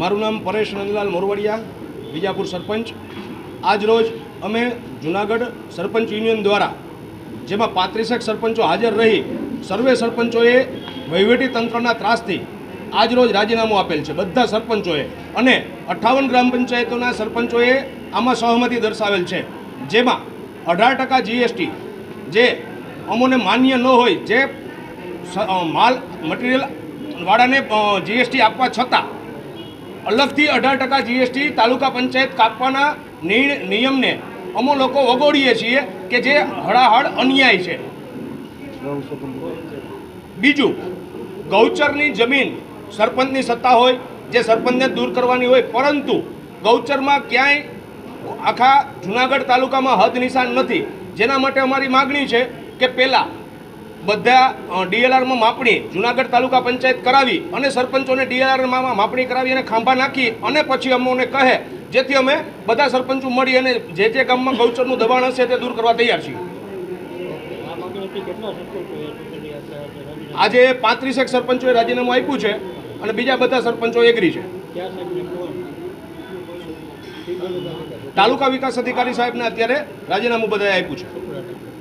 મારું નામ પરેશ નંદલાલ મોરવાડિયા વિજાપુર સરપંચ. આજ રોજ અમે જુનાગઢ સરપંચ યુનિયન દ્વારા, જેમાં પાંત્રીસેક સરપંચો હાજર રહી, સર્વે સરપંચોએ વહીવટી તંત્રના ત્રાસથી આજ રોજ રાજીનામું આપેલ છે, બધા સરપંચોએ. અને અઠ્ઠાવન ગ્રામ પંચાયતોના સરપંચોએ આમાં સહમતિ દર્શાવેલ છે, જેમાં અઢાર ટકા જીએસટી, જે અમોને માન્ય ન હોય, જે માલ, મટીરિયલ વાળાને જીએસટી આપવા છતાં અલગથી અઢાર ટકા જીએસટી તાલુકા પંચાયત કાપવાના નિયમને અમો લોકો વગોડીએ છીએ કે જે હળાહળ અન્યાય છે. બીજું, ગૌચરની જમીન સરપંચની સત્તા હોય, જે સરપંચને દૂર કરવાની હોય, પરંતુ ગૌચરમાં ક્યાંય આખા જુનાગઢ તાલુકામાં હદ નિશાન નથી. જેના માટે અમારી માગણી છે કે પહેલાં બધા ડીએલઆરમાં માપણી, જુનાગઢ તાલુકા પંચાયત કરાવી અને સરપંચોને ડીએલઆરમાં માપણી કરાવી અને ખાંભા નાખી અને પછી અમને કહે, જેથી અમે બધા સરપંચો મળી અને જે જે ગામમાં ગૌચરનું દબાણ હશે તે દૂર કરવા તૈયાર છીએ. આજે પાંત્રીસેક સરપંચોએ રાજીનામું આપ્યું છે અને બીજા બધા સરપંચો એગ્રી છે. તાલુકા વિકાસ અધિકારી સાહેબને અત્યારે રાજીનામું બધાએ આપ્યું છે.